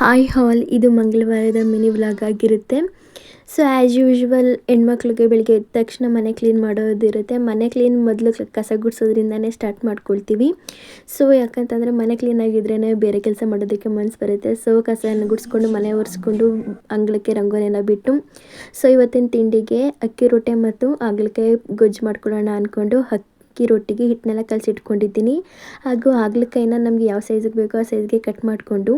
Hi all ಇದು ಮಂಗಳವಾರದ mini vlog ಆಗಿರುತ್ತೆ. ಸೊ ಆ್ಯಸ್ ಯೂಶ್ವಲ್ ಹೆಣ್ಮಕ್ಳಿಗೆ ಬೆಳಿಗ್ಗೆ ಎದ್ದ ತಕ್ಷಣ ಮನೆ ಕ್ಲೀನ್ ಮಾಡೋದಿರುತ್ತೆ. ಮನೆ ಕ್ಲೀನ್ ಮೊದಲು ಕಸ ಗುಡಿಸೋದ್ರಿಂದನೇ ಸ್ಟಾರ್ಟ್ ಮಾಡ್ಕೊಳ್ತೀವಿ. ಸೊ ಯಾಕಂತಂದರೆ ಮನೆ ಕ್ಲೀನ್ ಆಗಿದ್ರೇ ಬೇರೆ ಕೆಲಸ ಮಾಡೋದಕ್ಕೆ ಮನಸ್ಸು ಬರುತ್ತೆ. ಸೊ ಕಸವನ್ನು ಗುಡಿಸ್ಕೊಂಡು ಮನೆ ಒರೆಸ್ಕೊಂಡು ಅಂಗಳಕ್ಕೆ ರಂಗೋಲಿನ ಬಿಟ್ಟು ಸೊ ಇವತ್ತಿನ ತಿಂಡಿಗೆ ಅಕ್ಕಿ ರೊಟ್ಟೆ ಮತ್ತು ಹಾಗಲಕಾಯಿ ಗೊಜ್ಜು ಮಾಡ್ಕೊಳ್ಳೋಣ ಅಂದ್ಕೊಂಡು ಅಕ್ಕಿ ರೊಟ್ಟಿಗೆ ಹಿಟ್ಟನ್ನೆಲ್ಲ ಕಲಸಿಟ್ಕೊಂಡಿದ್ದೀನಿ. ಹಾಗೂ ಹಾಗಲಕಾಯಿನ ನಮಗೆ ಯಾವ ಸೈಜಿಗೆ ಬೇಕೋ ಆ ಸೈಜ್ಗೆ ಕಟ್ ಮಾಡಿಕೊಂಡು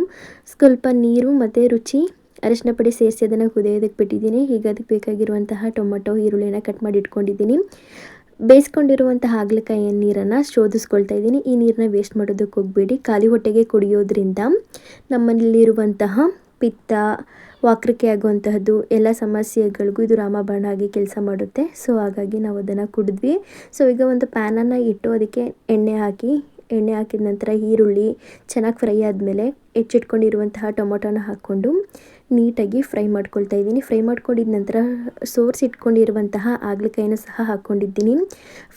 ಸ್ವಲ್ಪ ನೀರು ಮತ್ತು ರುಚಿ, ಅರಿಶಿನ ಪುಡಿ ಸೇರಿಸಿ ಅದನ್ನು ಕುದಿಯೋದಕ್ಕೆ ಬಿಟ್ಟಿದ್ದೀನಿ. ಈಗ ಅದಕ್ಕೆ ಬೇಕಾಗಿರುವಂತಹ ಟೊಮೊಟೊ ಈರುಳ್ಳಿನ ಕಟ್ ಮಾಡಿ ಇಟ್ಕೊಂಡಿದ್ದೀನಿ. ಬೇಯಿಸ್ಕೊಂಡಿರುವಂತಹ ಹಾಗಲಕಾಯಿಯ ನೀರನ್ನು ಶೋಧಿಸ್ಕೊಳ್ತಾ ಇದ್ದೀನಿ. ಈ ನೀರನ್ನ ವೇಸ್ಟ್ ಮಾಡೋದಕ್ಕೆ ಹೋಗಬೇಡಿ. ಖಾಲಿ ಹೊಟ್ಟೆಗೆ ಕುಡಿಯೋದ್ರಿಂದ ನಮ್ಮಲ್ಲಿರುವಂತಹ ಪಿತ್ತ ವಾಕರಿಕೆ ಆಗುವಂತಹದ್ದು ಎಲ್ಲ ಸಮಸ್ಯೆಗಳಿಗೂ ಇದು ರಾಮಬಾಣ ಆಗಿ ಕೆಲಸ ಮಾಡುತ್ತೆ. ಸೊ ಹಾಗಾಗಿ ನಾವು ಅದನ್ನು ಕುಡಿದ್ವಿ. ಸೊ ಈಗ ಒಂದು ಪ್ಯಾನನ್ನು ಇಟ್ಟು ಅದಕ್ಕೆ ಎಣ್ಣೆ ಹಾಕಿ ಎಣ್ಣೆ ಹಾಕಿದ ನಂತರ ಈರುಳ್ಳಿ ಚೆನ್ನಾಗಿ ಫ್ರೈ ಆದಮೇಲೆ ಹೆಚ್ಚಿಟ್ಕೊಂಡಿರುವಂತಹ ಟೊಮೊಟೊನ ಹಾಕ್ಕೊಂಡು ನೀಟಾಗಿ ಫ್ರೈ ಮಾಡ್ಕೊಳ್ತಾ ಇದ್ದೀನಿ. ಫ್ರೈ ಮಾಡ್ಕೊಂಡಿದ ನಂತರ ಸೋರಿಸಿಟ್ಕೊಂಡಿರುವಂತಹ ಹಾಗಲಕಾಯಿನ ಸಹ ಹಾಕ್ಕೊಂಡಿದ್ದೀನಿ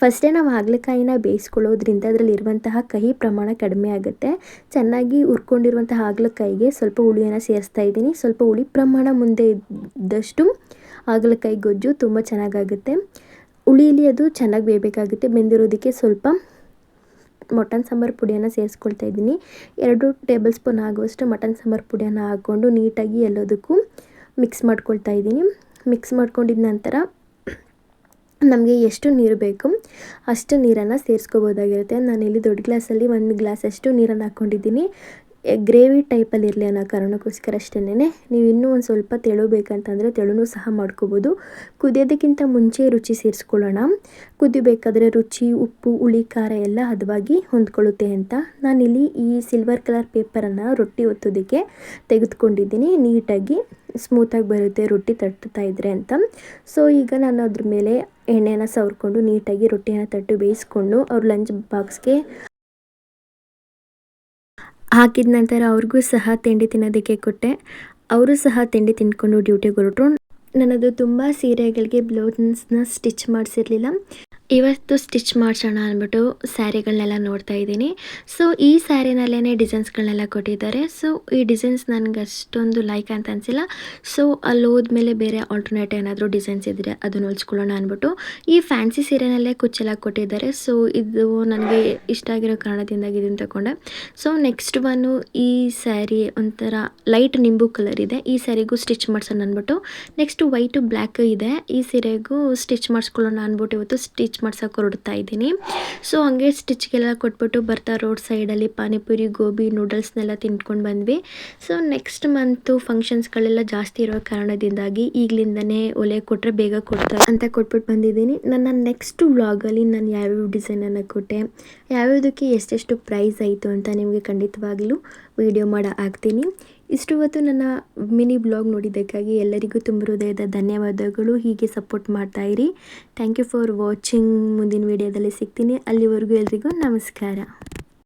ಫಸ್ಟೇ ನಾವು ಹಾಗಲಕಾಯಿನ ಬೇಯಿಸ್ಕೊಳ್ಳೋದ್ರಿಂದ ಅದರಲ್ಲಿರುವಂತಹ ಕಹಿ ಪ್ರಮಾಣ ಕಡಿಮೆ ಆಗುತ್ತೆ. ಚೆನ್ನಾಗಿ ಹುರ್ಕೊಂಡಿರುವಂತಹ ಹಾಗಲಕಾಯಿಗೆ ಸ್ವಲ್ಪ ಹುಳಿಯನ್ನು ಸೇರಿಸ್ತಾ ಇದ್ದೀನಿ. ಸ್ವಲ್ಪ ಹುಳಿ ಪ್ರಮಾಣ ಮುಂದೆ ಇದ್ದಷ್ಟು ಹಾಗಲಕಾಯಿ ಗೊಜ್ಜು ತುಂಬ ಚೆನ್ನಾಗಾಗುತ್ತೆ. ಹುಳಿಯಲ್ಲಿ ಅದು ಚೆನ್ನಾಗಿ ಬೇಯಬೇಕಾಗುತ್ತೆ. ಬೆಂದಿರೋದಕ್ಕೆ ಸ್ವಲ್ಪ ಮಟನ್ ಸಾಂಬಾರು ಪುಡಿಯನ್ನು ಸೇರಿಸ್ಕೊಳ್ತಾ ಇದ್ದೀನಿ. ಎರಡು ಟೇಬಲ್ ಸ್ಪೂನ್ ಆಗುವಷ್ಟು ಮಟನ್ ಸಾಂಬಾರು ಪುಡಿಯನ್ನು ಹಾಕ್ಕೊಂಡು ನೀಟಾಗಿ ಎಲ್ಲದಕ್ಕೂ ಮಿಕ್ಸ್ ಮಾಡ್ಕೊಳ್ತಾ ಇದ್ದೀನಿ. ಮಿಕ್ಸ್ ಮಾಡ್ಕೊಂಡಿದ ನಂತರ ನಮಗೆ ಎಷ್ಟು ನೀರು ಬೇಕು ಅಷ್ಟು ನೀರನ್ನು ಸೇರಿಸ್ಕೋಬೋದಾಗಿರುತ್ತೆ. ಇಲ್ಲಿ ದೊಡ್ಡ ಗ್ಲಾಸಲ್ಲಿ ಒಂದು ಗ್ಲಾಸಷ್ಟು ನೀರನ್ನು ಹಾಕ್ಕೊಂಡಿದ್ದೀನಿ ಗ್ರೇವಿ ಟೈಪಲ್ಲಿ ಇರಲಿ ಅನ್ನೋ ಕಾರಣಕ್ಕೋಸ್ಕರ ಅಷ್ಟೇ ನೀವು ಇನ್ನೂ ಒಂದು ಸ್ವಲ್ಪ ತೆಳು ಬೇಕಂತಂದರೆ ತೆಳುನೂ ಸಹ ಮಾಡ್ಕೋಬೋದು. ಕುದಿಯೋದಕ್ಕಿಂತ ಮುಂಚೆ ರುಚಿ ಸೇರಿಸ್ಕೊಳ್ಳೋಣ. ಕುದಿಬೇಕಾದ್ರೆ ರುಚಿ, ಉಪ್ಪು, ಹುಳಿ, ಖಾರ ಎಲ್ಲ ಹದವಾಗಿ ಹೊಂದ್ಕೊಳ್ಳುತ್ತೆ ಅಂತ ನಾನಿಲ್ಲಿ ಈ ಸಿಲ್ವರ್ ಕಲರ್ ಪೇಪರನ್ನು ರೊಟ್ಟಿ ಒತ್ತೋದಕ್ಕೆ ತೆಗೆದುಕೊಂಡಿದ್ದೀನಿ. ನೀಟಾಗಿ ಸ್ಮೂತಾಗಿ ಬರುತ್ತೆ ರೊಟ್ಟಿ ತಟ್ಟುತ್ತಾ ಇದ್ರೆ ಅಂತ. ಸೊ ಈಗ ನಾನು ಅದ್ರ ಮೇಲೆ ಎಣ್ಣೆನ ಸವರ್ಕೊಂಡು ನೀಟಾಗಿ ರೊಟ್ಟಿನ ತಟ್ಟು ಬೇಯಿಸ್ಕೊಂಡು ಅವ್ರ ಲಂಚ್ ಬಾಕ್ಸ್ಗೆ ಹಾಕಿದ ನಂತರ ಅವ್ರಿಗೂ ಸಹ ತಿಂಡಿ ತಿನ್ನೋದಕ್ಕೆ ಕೊಟ್ಟೆ. ಅವರು ಸಹ ತಿಂಡಿ ತಿನ್ಕೊಂಡು ಡ್ಯೂಟಿಗೆ ಹೊರಟರು. ನನ್ನದು ತುಂಬ ಸೀರೆಗಳಿಗೆ ಬ್ಲೌಸ್ನ ಸ್ಟಿಚ್ ಮಾಡಿಸಿರಲಿಲ್ಲ. ಇವತ್ತು ಸ್ಟಿಚ್ ಮಾಡಿಸೋಣ ಅಂದ್ಬಿಟ್ಟು ಸ್ಯಾರಿಗಳನ್ನೆಲ್ಲ ನೋಡ್ತಾ ಇದ್ದೀನಿ. ಸೊ ಈ ಸ್ಯಾರಿನಲ್ಲೇ ಡಿಸೈನ್ಸ್ಗಳನ್ನೆಲ್ಲ ಕೊಟ್ಟಿದ್ದಾರೆ. ಸೊ ಈ ಡಿಸೈನ್ಸ್ ನನಗೆ ಅಷ್ಟೊಂದು ಲೈಕ್ ಅಂತ ಅನಿಸಿಲ್ಲ. ಸೊ ಅಲ್ಲಿ ಹೋದ್ಮೇಲೆ ಬೇರೆ ಆಲ್ಟರ್ನೇಟ್ ಏನಾದರೂ ಡಿಸೈನ್ಸ್ ಇದ್ದರೆ ಅದನ್ನು ಹೊಲ್ಸ್ಕೊಳ್ಳೋಣ ಅಂದ್ಬಿಟ್ಟು ಈ ಫ್ಯಾನ್ಸಿ ಸೀರೆನಲ್ಲೇ ಕುಚ್ಚೆಲ್ಲ ಕೊಟ್ಟಿದ್ದಾರೆ. ಸೊ ಇದು ನನಗೆ ಇಷ್ಟ ಆಗಿರೋ ಕಾರಣದಿಂದಾಗಿ ಇದನ್ನು ತಗೊಂಡೆ. ಸೊ ನೆಕ್ಸ್ಟ್ ಬಂದು ಈ ಸ್ಯಾರಿ ಒಂಥರ ಲೈಟ್ ನಿಂಬು ಕಲರ್ ಇದೆ. ಈ ಸ್ಯಾರಿಗೂ ಸ್ಟಿಚ್ ಮಾಡ್ಸೋಣ ಅಂದ್ಬಿಟ್ಟು ನೆಕ್ಸ್ಟ್ ವೈಟು ಬ್ಲ್ಯಾಕ್ ಇದೆ. ಈ ಸೀರೆಗೂ ಸ್ಟಿಚ್ ಮಾಡಿಸ್ಕೊಳ್ಳೋಣ ಅಂದ್ಬಿಟ್ಟು ಇವತ್ತು ಸ್ಟಿಚ್ ಮಾಡ್ಸೋಕೆ ಹೊರಡ್ತಾ ಇದ್ದೀನಿ. ಸೊ ಹಂಗೆ ಸ್ಟಿಚ್ಗೆಲ್ಲ ಕೊಟ್ಬಿಟ್ಟು ಬರ್ತಾ ರೋಡ್ ಸೈಡಲ್ಲಿ ಪಾನಿಪುರಿ, ಗೋಬಿ, ನೂಡಲ್ಸ್ನೆಲ್ಲ ತಿಂದ್ಕೊಂಡು ಬಂದ್ವಿ. ಸೊ ನೆಕ್ಸ್ಟ್ ಮಂತು ಫಂಕ್ಷನ್ಸ್ಗಳೆಲ್ಲ ಜಾಸ್ತಿ ಇರೋ ಕಾರಣದಿಂದಾಗಿ ಈಗಲಿಂದನೇ ಒಲೆ ಕೊಟ್ಟರೆ ಬೇಗ ಕೊಡ್ತಾರೆ ಅಂತ ಕೊಟ್ಬಿಟ್ಟು ಬಂದಿದ್ದೀನಿ. ನನ್ನ ನೆಕ್ಸ್ಟ್ ವ್ಲಾಗಲ್ಲಿ ನಾನು ಯಾವ್ಯಾವ ಡಿಸೈನನ್ನು ಕೊಟ್ಟೆ, ಯಾವ್ಯಾವುದಕ್ಕೆ ಎಷ್ಟೆಷ್ಟು ಪ್ರೈಸ್ ಆಯಿತು ಅಂತ ನಿಮಗೆ ಖಂಡಿತವಾಗ್ಲೂ ವಿಡಿಯೋ ಮಾಡೋ ಆಗ್ತೀನಿ ಇಷ್ಟು ಹೊತ್ತು ನನ್ನ ಮಿನಿ ಬ್ಲಾಗ್ ನೋಡಿದ್ದಕ್ಕಾಗಿ ಎಲ್ಲರಿಗೂ ತುಂಬ ಹೃದಯದ ಧನ್ಯವಾದಗಳು. ಹೀಗೆ ಸಪೋರ್ಟ್ ಮಾಡ್ತಾ ಇರಿ. ಥ್ಯಾಂಕ್ ಯು ಫಾರ್ ವಾಚಿಂಗ್ ಮುಂದಿನ ವಿಡಿಯೋದಲ್ಲಿ ಸಿಗ್ತೀನಿ. ಅಲ್ಲಿವರೆಗೂ ಎಲ್ರಿಗೂ ನಮಸ್ಕಾರ.